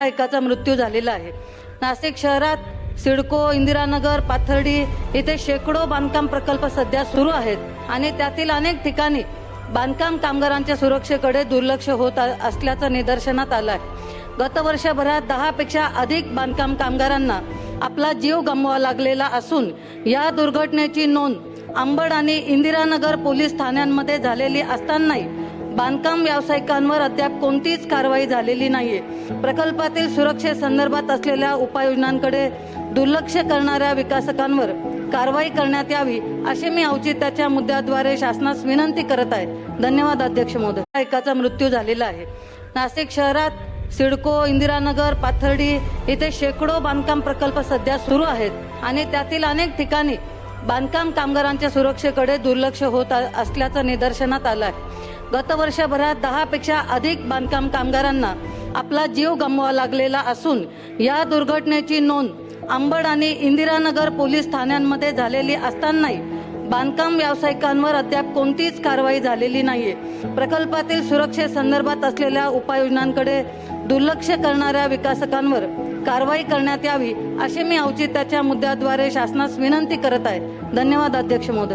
एकाचा मृत्यू झालेला आहे. नाशिक शहरात सिडको इंदिरानगर पाथर्डी इथे शेकडो बांधकाम प्रकल्प सध्या सुरू आहेत आणि त्यातील अनेक ठिकाणी बांधकाम कामगारांच्या सुरक्षेकडे दुर्लक्ष होत असल्याचं निदर्शनात आलं आहे. गत वर्षभरात दहा पेक्षा अधिक बांधकाम कामगारांना आपला जीव गमवावा लागलेला असून या दुर्घटनेची नोंद अंबड आणि इंदिरानगर पोलीस ठाण्यांमध्ये झालेली असतानाही बांधकाम व्यावसायिकांवर अद्याप कोणतीच कारवाई झालेली नाहीये. प्रकल्पातील सुरक्षेसंदर्भात असलेल्या उपाययोजनांकडे दुर्लक्ष करणाऱ्या विकासकांवर कारवाई करण्यात यावी असे मी औचित्याच्या मुद्द्याद्वारे शासनास विनंती करत आहे. धन्यवाद अध्यक्ष महोदय. एकाचा मृत्यू झालेला आहे. नाशिक शहरात सिडको इंदिरानगर पाथर्डी इथे शेकडो बांधकाम प्रकल्प सध्या सुरू आहेत आणि त्यातील अनेक ठिकाणी बांधकाम कामगारांच्या सुरक्षेकडे दुर्लक्ष होत असल्याचं निदर्शनात आलं आहे गतवर्षभरात दहापेक्षा दहा पेक्षा अधिक बांधकाम कामगारांना आपला जीव गमवावा लागलेला असून या दुर्घटनेची नोंद अंबड आणि इंदिरानगर पोलीस ठाण्यांमध्ये झालेली असतानाही बांधकाम व्यावसायिकांवर अद्याप कोणतीच कारवाई झालेली नाहीये. प्रकल्पातील सुरक्षेसंदर्भात असलेल्या उपाययोजनांकडे दुर्लक्ष करणाऱ्या विकासकांवर कारवाई करण्यात यावी अशी मी औचित्याच्या मुद्द्याद्वारे शासनास विनंती करत आहे. धन्यवाद अध्यक्ष महोदय.